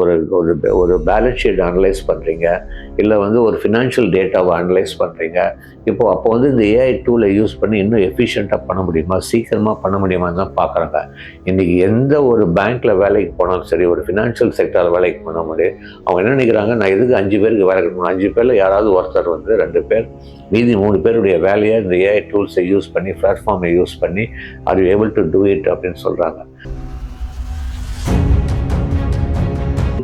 ஒரு ஒரு ஒரு பேலன்ஸ் ஷீட் அனலைஸ் பண்ணுறீங்க இல்லை வந்து ஒரு ஃபினான்ஷியல் டேட்டாவை அனலைஸ் பண்ணுறீங்க இப்போ அப்போ வந்து இந்த ஏஐ டூலை யூஸ் பண்ணி இன்னும் எஃபிஷியண்ட்டாக பண்ண முடியுமா? சீக்கிரமாக பண்ண முடியுமான்னு தான் பார்க்குறாங்க இன்றைக்கி எந்த ஒரு பேங்க்கில் வேலைக்கு போனாலும் சரி ஒரு ஃபினான்ஷியல் செக்டரில் வேலைக்கு போன முடியும் அவங்க என்ன நினைக்கிறாங்க? நான் எதுக்கு அஞ்சு பேருக்கு வேலை கிடைக்கணும் அஞ்சு பேரில் யாராவது ஒருத்தர் வந்து ரெண்டு பேர் மீதி மூணு பேருடைய வேலையை இந்த ஏஐ டூல்ஸை யூஸ் பண்ணி பிளாட்ஃபார்மை யூஸ் பண்ணி are you able to do it அப்படின்னு சொல்கிறாங்க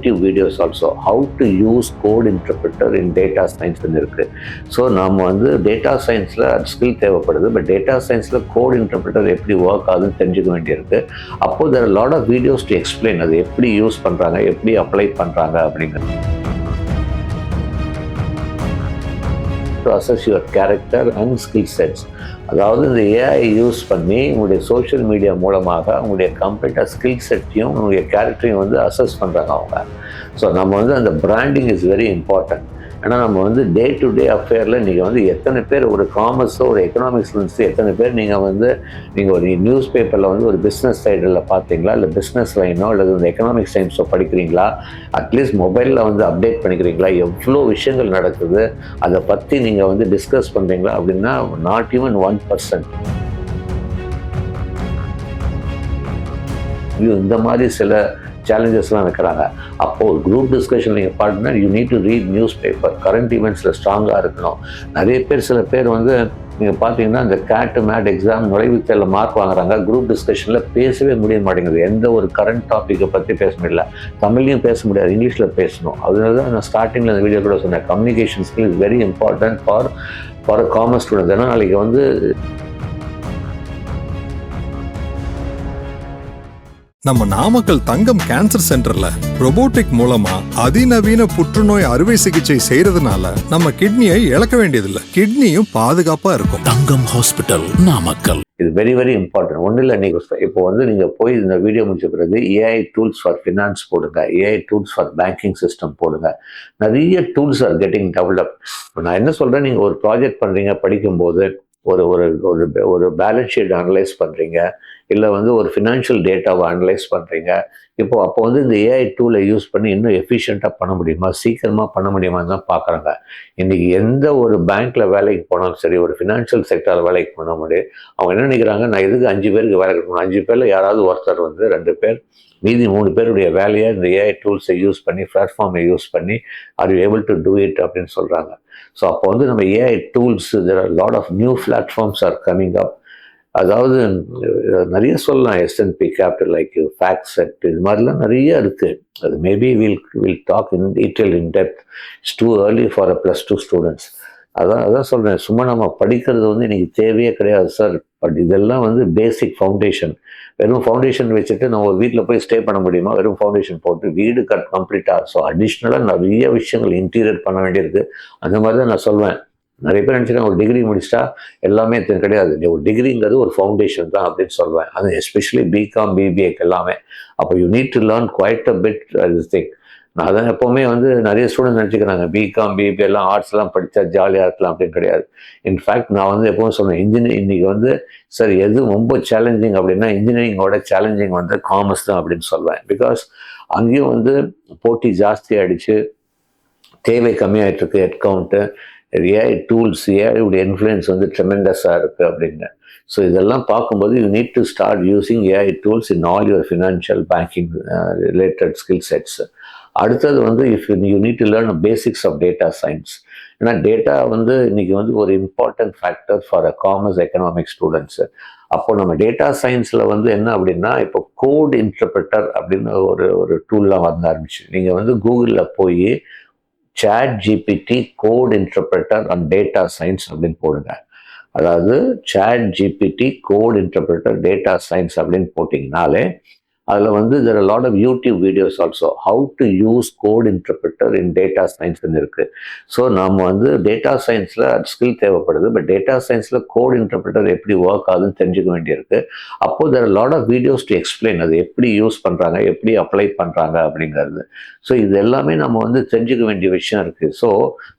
YouTube videos also how to use code interpreter in data சயின்ஸ்னு இருக்குது ஸோ நம்ம வந்து டேட்டா சயின்ஸில் ஸ்கில் தேவைப்படுது பட் டேட்டா சயின்ஸில் கோட் இன்டர்பிரிட்டர் எப்படி ஒர்க் ஆகுதுன்னு தெரிஞ்சுக்க வேண்டியிருக்கு. அப்போது there lot of videos to explain அது எப்படி யூஸ் பண்ணுறாங்க எப்படி அப்ளை பண்ணுறாங்க அப்படிங்கிறது. To assess your character and skill sets அதாவது இந்த ஏஐ யூஸ் பண்ணி உங்களுடைய சோஷியல் மீடியா மூலமாக உங்களுடைய கம்ப்ளீட்டாக ஸ்கில் செட்டையும் உங்களுடைய கேரக்டரையும் வந்து அசஸ் பண்ணுறாங்க அவங்க. ஸோ நம்ம வந்து அந்த பிராண்டிங் இஸ் வெரி இம்பார்ட்டன்ட் ஆனால் நம்ம வந்து டே டு டே அஃபேரில் நீங்கள் வந்து எத்தனை பேர் ஒரு காமர்ஸோ ஒரு எக்கனாமிக்ஸ் எத்தனை பேர் நீங்கள் வந்து நீங்கள் ஒரு நியூஸ் பேப்பரில் வந்து ஒரு பிஸ்னஸ் சைடில் பார்த்தீங்களா? இல்லை பிஸ்னஸ் லைனோ அல்லது இந்த எக்கனாமிக்ஸ் டைம்ஸோ படிக்கிறீங்களா? அட்லீஸ்ட் மொபைலில் வந்து அப்டேட் பண்ணிக்கிறீங்களா? எவ்வளோ விஷயங்கள் நடக்குது? அதை பற்றி நீங்கள் வந்து டிஸ்கஸ் பண்ணுறீங்களா அப்படின்னா நாட் ஈவன் ஒன் பர்சன்ட் இந்த மாதிரி சில சேலஞ்சஸ்லாம் இருக்கிறாங்க அப்போது ஒரு குரூப் டிஸ்கஷன் நீங்கள் பாட்டினா you need to read newspaper current ஈவெண்ட்ஸில் ஸ்ட்ராங்காக இருக்கணும். நிறைய பேர் சில பேர் வந்து நீங்கள் பார்த்தீங்கன்னா இந்த கேட்டு மேட் எக்ஸாம் நுழைவுத் தேர்வில் மார்க் வாங்குறாங்க. குரூப் டிஸ்கஷனில் பேசவே முடிய மாட்டேங்குது. எந்த ஒரு கரண்ட் டாப்பிக்கை பற்றி பேச முடியல. தமிழ்லையும் பேச முடியாது இங்கிலீஷில் பேசணும். அதனால தான் நான் ஸ்டார்டிங்கில் அந்த வீடியோ கூட சொன்னேன். Communication skill is very important for for a commerce students ஏன்னா நாளைக்கு வந்து நம்ம நாமக்கல் தங்கம் கேன்சர் சென்டர்ல robotic மூலமா அதிநவீன புற்றுநோய் அறுவை சிகிச்சை செய்யறதுனால நம்ம கிட்னியை இழக்க வேண்டியதில்லை. கிட்னியும் பாதுகாப்பா இருக்கும். தங்கம் ஹாஸ்பிட்டல் நாமக்கல். இது வெரி வெரி இம்பார்ட்டன்ட் ஒன்றும் இல்லை நீங்கள் இப்போ வந்து நீங்கள் போய் இந்த வீடியோ முடிச்ச பிறகு ஏஐ டூல்ஸ் ஃபார் ஃபினான்ஸ் போடுங்க. AI tools for banking system போடுங்க. நிறைய டூல்ஸ் ஆர் கெட்டிங் டெவலப் நான் என்ன சொல்கிறேன் நீங்கள் ஒரு ப்ராஜெக்ட் பண்ணுறீங்க படிக்கும்போது ஒரு ஒரு ஒரு ஒரு பேலன்ஸ் ஷீட் அனலைஸ் பண்ணுறீங்க இல்லை வந்து ஒரு ஃபினான்ஷியல் டேட்டாவை அனலைஸ் பண்ணுறீங்க இப்போ அப்போ வந்து இந்த ஏஐ டூலை யூஸ் பண்ணி இன்னும் எஃபிஷியண்ட்டாக பண்ண முடியுமா? சீக்கிரமாக பண்ண முடியுமான்னு தான் பார்க்குறாங்க இன்றைக்கி எந்த ஒரு பேங்க்கில் வேலைக்கு போனாலும் சரி ஒரு ஃபினான்ஷியல் செக்டரில் வேலைக்கு போன முடியும் அவங்க என்ன நினைக்கிறாங்க? நான் எதுக்கு அஞ்சு பேருக்கு வேலை கொடுக்கணும்? அஞ்சு பேரில் யாராவது ஒருத்தர் வந்து ரெண்டு பேர் மீதி மூணு பேருடைய வேலையை இந்த ஏஐ டூல்ஸை யூஸ் பண்ணி பிளாட்ஃபார்மை யூஸ் பண்ணி are you able to do it அப்படின்னு சொல்கிறாங்க ஸோ அப்போ வந்து நம்ம AI tools lot of new platforms are coming up அதாவது நிறைய சொல்லலாம் SNP capital like fact set இது மாதிரிலாம் நிறைய இருக்குது அது maybe will will talk in detail in depth it's too early for a plus two students அதான் அதான் சொல்கிறேன் சும்மா நம்ம படிக்கிறது வந்து இன்றைக்கி தேவையே கிடையாது சார் பட் இதெல்லாம் வந்து பேசிக் ஃபவுண்டேஷன் வெறும் ஃபவுண்டேஷன் வச்சுட்டு நம்ம ஒரு வீட்டில் போய் ஸ்டே பண்ண முடியுமா? வெறும் ஃபவுண்டேஷன் போட்டு வீடு கட் கம்ப்ளீட்டாக ஸோ அடிஷ்னலாக நிறைய விஷயங்கள் இன்டீரியர் பண்ண வேண்டியிருக்கு. அந்த மாதிரி தான் நான் சொல்வேன். நிறைய பேர் நினச்சிட்டாங்க ஒரு டிகிரி முடிச்சிட்டா எல்லாமே தெ- கிடையாது. ஒரு டிகிரிங்கிறது ஒரு ஃபவுண்டேஷன் தான் அப்படின்னு சொல்வேன் அது எஸ்பெஷலி பிகாம் பிபிஏக்கு எல்லாமே. அப்போ you need to learn quite a bit this thing நான் அதான் எப்போவுமே வந்து நிறைய ஸ்டூடெண்ட் நினச்சிக்கிறாங்க பிகாம் பிபி எல்லாம் ஆர்ட்ஸ்லாம் படித்தா ஜாலியாக இருக்கலாம் அப்படின்னு கிடையாது. இன்ஃபேக்ட் நான் வந்து எப்பவும் சொன்னேன் இன்ஜினியர் இன்னைக்கு வந்து சார் எது ரொம்ப சேலஞ்சிங் அப்படின்னா இன்ஜினியரிங்கோட சேலஞ்சிங் வந்து காமர்ஸ் தான் அப்படின்னு சொல்வேன் பிகாஸ் அங்கேயும் வந்து போட்டி ஜாஸ்தி ஆகிடுச்சு தேவை கம்மியாகிட்டு இருக்கு ஹெட் கவுண்ட்டு ஏஐ டூல்ஸ் ஏஐடைய இன்ஃப்ளூயன்ஸ் வந்து ட்ரெமெண்டஸாக இருக்குது அப்படின்னு. ஸோ இதெல்லாம் பார்க்கும்போது you need to start using AI tools in all your financial banking related skill sets அடுத்தது வந்து if you need to learn basics of data science ஏன்னா டேட்டா வந்து இன்னைக்கு வந்து ஒரு important factor for a commerce economic students அப்போ நம்ம data சயின்ஸில் வந்து என்ன அப்படின்னா இப்போ கோட் இன்டர்பிரட்டர் அப்படின்னு ஒரு ஒரு டூல்லாம் வந்து ஆரம்பிச்சு. நீங்கள் வந்து கூகுளில் போய் ChatGPT code interpreter and data science அப்படின்னு போடுங்க அதாவது ChatGPT code interpreter data science அப்படின்னு போட்டிங்கனாலே அதில் வந்து there lot of YouTube videos also how to use code interpreter in data சயின்ஸ்னு இருக்குது ஸோ நம்ம வந்து டேட்டா சயின்ஸில் ஸ்கில் தேவைப்படுது பட் டேட்டா சயின்ஸில் கோட் இன்டர்பிரிட்டர் எப்படி ஒர்க் ஆகுதுன்னு தெரிஞ்சுக்க வேண்டியிருக்கு. அப்போது there lot of videos to explain அது எப்படி யூஸ் பண்ணுறாங்க எப்படி அப்ளை பண்ணுறாங்க அப்படிங்கிறது. ஸோ இது எல்லாமே நம்ம வந்து தெரிஞ்சுக்க வேண்டிய விஷயம் இருக்குது ஸோ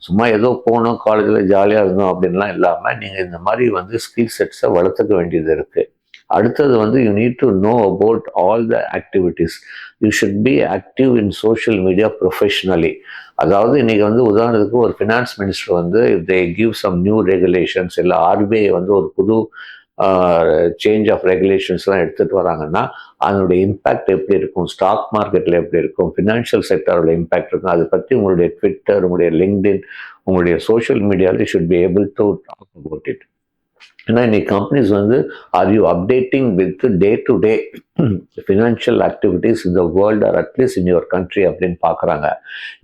சும்மா ஏதோ போனோம் காலேஜில் ஜாலியாக இருந்தோம் அப்படின்லாம் இல்லாமல் நீங்கள் இந்த மாதிரி வந்து ஸ்கில் செட்ஸை வளர்த்துக்க வேண்டியது இருக்குது அடுத்தது வந்து you need to know about all the activities you should be active in social media professionally அதாவது இன்றைக்கி வந்து உதாரணத்துக்கு ஒரு ஃபினான்ஸ் மினிஸ்டர் வந்து they give some new regulations இல்லை ஆர்பிஐ வந்து ஒரு புது சேஞ்ச் ஆஃப் ரெகுலேஷன்ஸ்லாம் எடுத்துகிட்டு வராங்கன்னா அதனுடைய இம்பேக்ட் எப்படி இருக்கும் ஸ்டாக் மார்க்கெட்டில் எப்படி இருக்கும் ஃபினான்ஷியல் செக்டரோட இம்பேக்ட் இருக்கும் அதை பற்றி உங்களுடைய ட்விட்டர் உங்களுடைய லிங்க்டின் உங்களுடைய சோஷியல் மீடியாவில் should be able to talk about it ஏன்னா இன்னைக்கு கம்பெனிஸ் வந்து are you updating with day to day financial activities இந்த world or at least in your country அப்படின்னு பார்க்குறாங்க.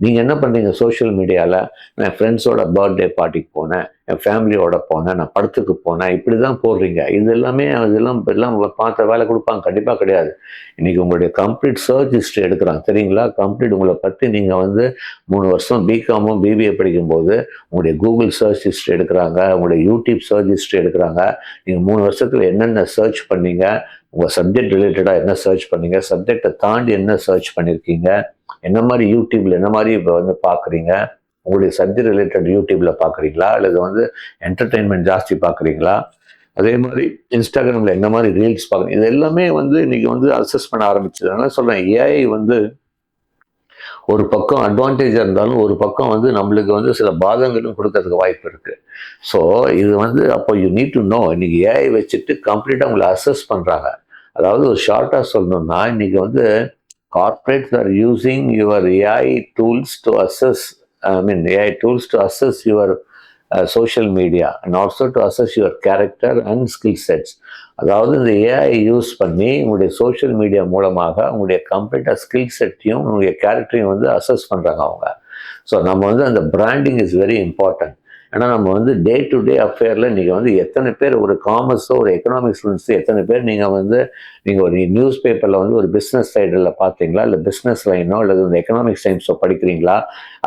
நீங்கள் என்ன பண்ணுறீங்க சோஷியல் மீடியாவில் நான் ஃப்ரெண்ட்ஸோட பர்த்டே பார்ட்டிக்கு போனேன் என் ஃபேமிலியோட போனேன் நான் படத்துக்கு போனேன் இப்படி தான் போடுறீங்க. இது எல்லாமே இதெல்லாம் எல்லாம் பார்த்த வேலை கொடுப்பாங்க. கண்டிப்பாக கிடையாது. இன்றைக்கி உங்களுடைய கம்ப்ளீட் சர்ச் ஹிஸ்ட்ரி எடுக்கிறாங்க. சரிங்களா கம்ப்ளீட் உங்களை பற்றி நீங்கள் வந்து மூணு வருஷம் பிகாமும் பிபிஏ படிக்கும்போது உங்களுடைய கூகுள் சர்ச் ஹிஸ்ட்ரி எடுக்கிறாங்க உங்களுடைய யூடியூப் சர்ச் ஹிஸ்ட்ரி எடுக்கிறாங்க. நீங்கள் மூணு வருஷத்தில் என்னென்ன சர்ச் பண்ணீங்க உங்கள் சப்ஜெக்ட் ரிலேட்டடாக என்ன சர்ச் பண்ணீங்க? சப்ஜெக்டை தாண்டி என்ன சர்ச் பண்ணியிருக்கீங்க என்ன மாதிரி யூடியூப்ல என்ன மாதிரி இப்போ வந்து பார்க்குறீங்க உங்களுடைய சப்ஜெக்ட் ரிலேட்டட் யூடியூப்ல பார்க்குறீங்களா அல்லது வந்து என்டர்டெயின்மெண்ட் ஜாஸ்தி பார்க்குறீங்களா அதே மாதிரி இன்ஸ்டாகிராமில் என்ன மாதிரி ரீல்ஸ் பார்க்குறீங்க இது எல்லாமே வந்து இன்றைக்கி வந்து அசஸ் பண்ண ஆரம்பிச்சதுனால சொல்கிறேன் ஏஐ வந்து ஒரு பக்கம் அட்வான்டேஜாக இருந்தாலும் ஒரு பக்கம் வந்து நம்மளுக்கு வந்து சில பாதங்களும் கொடுக்கறதுக்கு வாய்ப்பு இருக்குது ஸோ இது வந்து அப்போ யூ நீட் டு நோ இன்னைக்கு ஏஐ வச்சுட்டு கம்ப்ளீட்டாக உங்களை அசஸ் பண்ணுறாங்க அதாவது ஒரு ஷார்ட்டாக சொல்லணும்னா இன்னைக்கு வந்து corporates are using your AI tools to assess I mean AI tools to assess your social media and also to assess your character and skill sets அதாவது இந்த ஏஐ யூஸ் பண்ணி உங்களுடைய சோஷியல் மீடியா மூலமாக உங்களுடைய கம்ப்ளீட்டாக ஸ்கில் செட்டையும் உங்களுடைய கேரக்டரையும் வந்து assess பண்ணுறாங்க அவங்க. ஸோ நம்ம வந்து அந்த பிராண்டிங் இஸ் வெரி இம்பார்ட்டன்ட் ஆனால் நம்ம வந்து டே டு டே அஃபேரில் நீங்கள் வந்து எத்தனை பேர் ஒரு காமர்ஸோ ஒரு எக்கனாமிக் ஸ்டூடெண்ட்ஸோ எத்தனை பேர் நீங்கள் வந்து நீங்கள் ஒரு நியூஸ் பேப்பரில் வந்து ஒரு பிஸ்னஸ் சைடில் பார்த்தீங்களா? இல்லை பிஸ்னஸ் லைனோ அல்லது இந்த எக்கனாமிக்ஸ் டைம்ஸோ படிக்கிறீங்களா?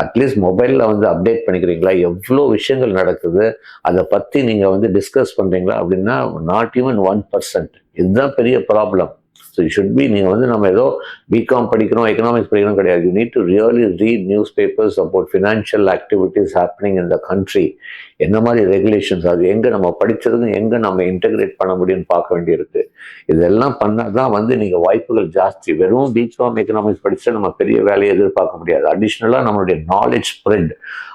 அட்லீஸ்ட் மொபைலில் வந்து அப்டேட் பண்ணிக்கிறீங்களா? எவ்வளோ விஷயங்கள் நடக்குது? அதை பற்றி நீங்கள் வந்து டிஸ்கஸ் பண்ணுறீங்களா அப்படின்னா நாட் ஈவன் ஒன் பர்சன்ட் இதுதான் பெரிய ப்ராப்ளம் ஸோ ஷுட் பி நீங்கள் வந்து நம்ம ஏதோ பிகாம் படிக்கிறோம் எக்கனாமிக்ஸ் படிக்கிறோம் கிடையாது. You need to really read newspapers about financial activities happening in the country என்ன மாதிரி ரெகுலேஷன்ஸ் அது எங்கே நம்ம படித்ததுக்கும் எங்கே நம்ம இன்டகிரேட் பண்ண முடியும்னு பார்க்க வேண்டியிருக்கு. இதெல்லாம் பண்ணால் தான் வந்து நீங்கள் வாய்ப்புகள் ஜாஸ்தி. வெறும் பிகாம் எக்கனாமிக்ஸ் படித்தா நம்ம பெரிய வேலையை எதிர்பார்க்க முடியாது. அடிஷ்னலாக நம்மளுடைய நாலேஜ் ஸ்ப்ரெட்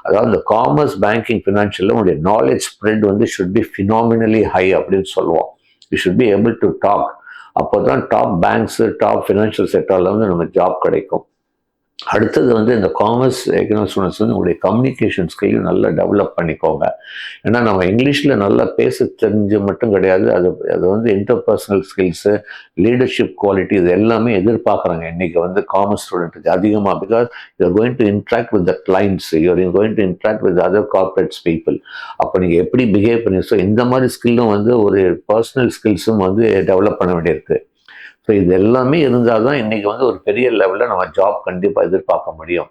அதாவது இந்த காமர்ஸ் பேங்கிங் ஃபினான்ஷியலில் உங்களுடைய நாலேஜ் ஸ்ப்ரெட் வந்து ஷுட் பி ஃபினாமினலி ஹை அப்படின்னு சொல்லுவோம். You should be able to talk அப்போ தான் டாப் பேங்க்ஸு டாப் ஃபினான்ஷியல் செக்டரில் வந்து நம்ம ஜாப் கிடைக்கும். அடுத்தது வந்து இந்த காமர்ஸ் எக்கனாமிக்ஸ் ஸ்டூடெண்ட்ஸ் வந்து உங்களுடைய கம்யூனிகேஷன் ஸ்கில் நல்லா டெவலப் பண்ணிக்கோங்க. ஏன்னா நம்ம இங்கிலீஷில் நல்லா பேச தெரிஞ்சு மட்டும் கிடையாது. அது அது வந்து இன்டர்பர்சனல் ஸ்கில்ஸு லீடர்ஷிப் குவாலிட்டி இது எல்லாமே எதிர்பார்க்குறாங்க. இன்றைக்கி வந்து காமர்ஸ் ஸ்டூடெண்ட்டுக்கு அதிகமாக because you're going to interact with the clients you're going to interact with other corporates people அப்போ நீங்கள் எப்படி பிஹேவ் பண்ணி ஸோ இந்த மாதிரி ஸ்கில்லும் வந்து ஒரு பர்சனல் ஸ்கில்ஸும் வந்து டெவலப் பண்ண வேண்டியிருக்கு. ஸோ இது எல்லாமே இருந்தால் தான் இன்றைக்கி வந்து ஒரு பெரிய லெவலில் நம்ம ஜாப் கண்டிப்பாக எதிர்பார்க்க முடியும்.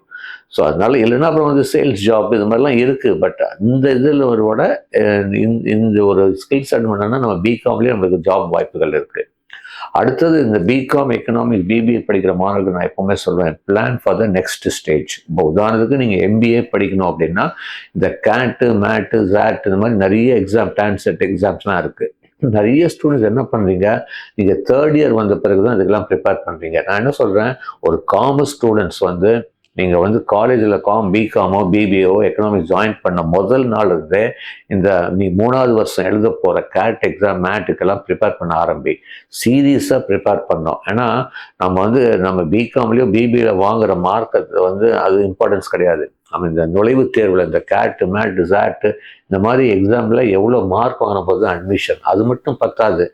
ஸோ அதனால இல்லைன்னா அப்புறம் வந்து சேல்ஸ் ஜாப் இது மாதிரிலாம் இருக்குது பட் அந்த இதில் விட இந்த ஒரு ஸ்கில்ஸ் அட் பண்ணோன்னா நம்ம பிகாம்லேயே நம்மளுக்கு ஜாப் வாய்ப்புகள் இருக்குது அடுத்தது இந்த பிகாம் எக்கனாமிக் பிபிஏ படிக்கிற மாணவர்கள் நான் எப்பவுமே சொல்வேன் plan for the next stage இப்போ உதாரணத்துக்கு நீங்கள் எம்பிஏ படிக்கணும் அப்படின்னா இந்த கேட்டு மேட்டு ஜாட் இந்த மாதிரி நிறைய எக்ஸாம் டான்செட் எக்ஸாம்ஸ்லாம் இருக்குது நிறைய ஸ்டூடெண்ட்ஸ் என்ன பண்ணுறீங்க நீங்கள் தேர்ட் இயர் வந்த பிறகு தான் இதுக்கெல்லாம் ப்ரிப்பேர் பண்ணுறீங்க நான் என்ன சொல்கிறேன் ஒரு காமர்ஸ் ஸ்டூடெண்ட்ஸ் வந்து நீங்கள் வந்து காலேஜில் காம் பிகாமோ பிபிஓ எக்கனாமிக்ஸ் ஜாயின் பண்ண முதல் நாள் இருந்தே இந்த நீ மூணாவது வருஷம் எழுத போகிற கேட் எக்ஸாம் மேட்டுக்கெல்லாம் ப்ரிப்பேர் பண்ண ஆரம்பி. சீரியஸாக ப்ரிப்பேர் பண்ணோம். ஏன்னா நம்ம வந்து நம்ம பிகாம்லேயோ பிபியில் வாங்குகிற மார்க் வந்து அது இம்பார்ட்டன்ஸ் கிடையாது. அவன் இந்த நுழைவுத் தேர்வில் இந்த கேட்டு மேட்டு சாட்டு இந்த மாதிரி எக்ஸாமில் எவ்வளோ மார்க் வாங்கின போது தான் அட்மிஷன் அது மட்டும் பத்தாது.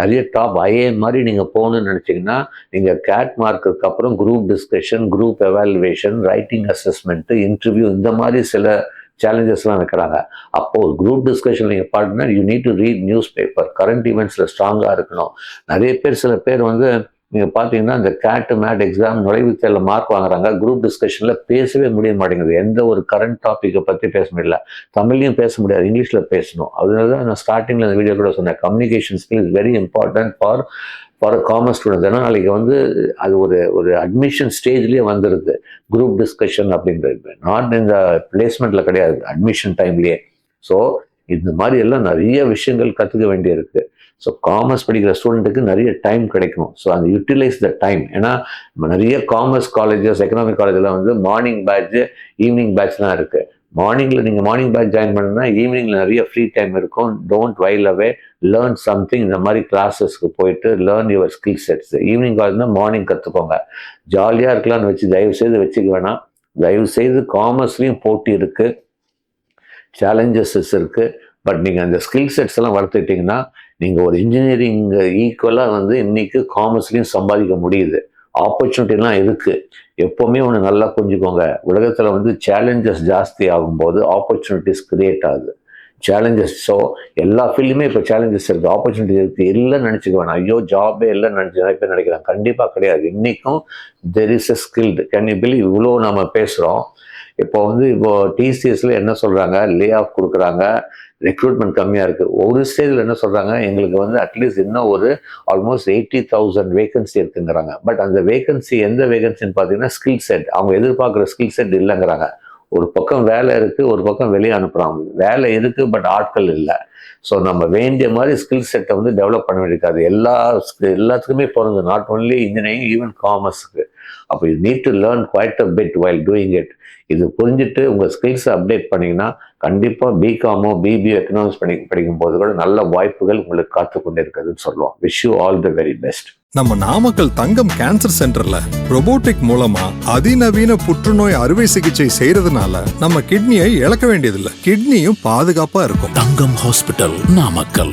நிறைய டாப் ஐஏ மாதிரி நீங்கள் போகணும்னு நினச்சிங்கன்னா நீங்கள் கேட் மார்க்குக்கு அப்புறம் group discussion group evaluation writing assessment interview இந்த மாதிரி சில சேலஞ்சஸ்லாம் வைக்கிறாங்க. அப்போது ஒரு குரூப் டிஸ்கஷன் நீங்கள் பாட்டுனா you need to read newspaper current ஈவெண்ட்ஸில் ஸ்ட்ராங்காக இருக்கணும். நிறைய பேர் சில பேர் வந்து நீங்கள் பார்த்தீங்கன்னா இந்த கேட் மேட் எக்ஸாம் நுழைவுத் தேர்வில் மார்க் வாங்குறாங்க குரூப் டிஸ்கஷனில் பேசவே முடிய மாட்டேங்குது. எந்த ஒரு கரண்ட் டாப்பிக்கை பற்றி பேச முடியல. தமிழ்லையும் பேச முடியாது இங்கிலீஷில் பேசணும். அதனால தான் நான் ஸ்டார்டிங்கில் அந்த வீடியோ கூட சொன்னேன். Communication skill is very important for for commerce students ஏன்னா நாளைக்கு வந்து அது ஒரு ஒரு அட்மிஷன் ஸ்டேஜ்லேயே வந்துடுது குரூப் டிஸ்கஷன் அப்படின்றது. நாட் இந்த பிளேஸ்மெண்ட்டில் கிடையாது. அட்மிஷன் டைம்லேயே ஸோ இந்த மாதிரி எல்லாம் நிறைய விஷயங்கள் கற்றுக்க வேண்டியிருக்கு. ஸோ காமர்ஸ் படிக்கிற ஸ்டூடெண்ட்டுக்கு நிறைய டைம் கிடைக்கும் ஸோ அந்த யூட்டிலைஸ் த டைம் ஏன்னா நம்ம நிறைய காமர்ஸ் காலேஜஸ் எக்கனாமிக் காலேஜில் வந்து மார்னிங் பேட்ச் ஈவினிங் பேட்ச்லாம் இருக்குது மார்னிங்கில் நீங்கள் மார்னிங் பேட்ச் ஜாயின் பண்ணா ஈவினிங்கில் நிறைய ஃப்ரீ டைம் இருக்கும். Don't while away learn something இந்த மாதிரி கிளாஸஸ்க்கு போயிட்டு learn your skill sets evening காலேஜ்னா morning கற்றுக்கோங்க ஜாலியாக இருக்கலாம்னு வச்சு தயவு செய்து வச்சுக்க வேணாம். தயவு செய்து காமர்ஸ்லேயும் போட்டி இருக்குது சேலஞ்சஸஸ் இருக்குது பட் நீங்கள் அந்த ஸ்கில் செட்ஸ் எல்லாம் வளர்த்துக்கிட்டிங்கன்னா நீங்கள் ஒரு இன்ஜினியரிங் ஈக்குவலாக வந்து இன்றைக்கி காமர்ஸ்லேயும் சம்பாதிக்க முடியுது. ஆப்பர்ச்சுனிட்டிலாம் இருக்குது எப்போவுமே ஒன்று நல்லா புரிஞ்சுக்கோங்க. உலகத்தில் வந்து சேலஞ்சஸ் ஜாஸ்தி ஆகும்போது ஆப்பர்ச்சுனிட்டிஸ் கிரியேட் ஆகுது. சேலஞ்சஸ் ஸோ எல்லா ஃபீல்டுமே இப்போ சேலஞ்சஸ் இருக்குது ஆப்பர்ச்சுனிட்டி இருக்குது இல்லைன்னு நினச்சிக்க வேணாம். ஐயோ ஜாபே இல்லைன்னு நினச்சி நிறைய பேர் நினைக்கிறாங்க. கண்டிப்பாக கிடையாது. இன்றைக்கும் there is a skilled can you believe இவ்வளோ நம்ம பேசுகிறோம் இப்போ வந்து இப்போ டிசிஎஸ்ல என்ன சொல்கிறாங்க லே ஆஃப் கொடுக்குறாங்க. ரெக்ரூட்மெண்ட் கம்மியாக இருக்குது ஒரு ஸ்டேஜில் என்ன சொல்கிறாங்க எங்களுக்கு வந்து அட்லீஸ்ட் இன்னும் ஒரு ஆல்மோஸ்ட் எயிட்டி தௌசண்ட் வேகன்சி இருக்குங்கிறாங்க. பட் அந்த வேகன்சி எந்த வேகன்சின்னு பார்த்தீங்கன்னா ஸ்கில் செட் அவங்க எதிர்பார்க்குற ஸ்கில் செட் இல்லைங்கிறாங்க. ஒரு பக்கம் வேலை இருக்குது ஒரு பக்கம் வெளியே அனுப்புகிறாங்க வேலை இருக்குது பட் ஆட்கள் இல்லை. ஸோ நம்ம வேண்டிய மாதிரி ஸ்கில் செட்டை வந்து டெவலப் பண்ண வேண்டியிருக்காது எல்லா எல்லாத்துக்குமே பிறந்து நாட் ஒன்லி இன்ஜினியரிங் ஈவன் காமர்ஸுக்கு அப்போ you need to learn quite a bit while doing it இது புரிஞ்சுட்டு உங்கள் ஸ்கில்ஸை அப்டேட் பண்ணீங்கன்னா கண்டிப்பாக பிகாமோ பிபிஓ எக்கனாமிக்ஸ் படி படிக்கும் போது கூட நல்ல வாய்ப்புகள் உங்களுக்கு காத்து கொண்டு இருக்குதுன்னு சொல்லுவோம். Wish you all the very best நம்ம நாமக்கல் தங்கம் கேன்சர் சென்டர்ல robotic மூலமா அதிநவீன புற்றுநோய் அறுவை சிகிச்சை செய்யறதுனால நம்ம கிட்னியை இழக்க வேண்டியதில்லை. கிட்னியும் பாதுகாப்பா இருக்கும். தங்கம் ஹாஸ்பிட்டல் நாமக்கல்.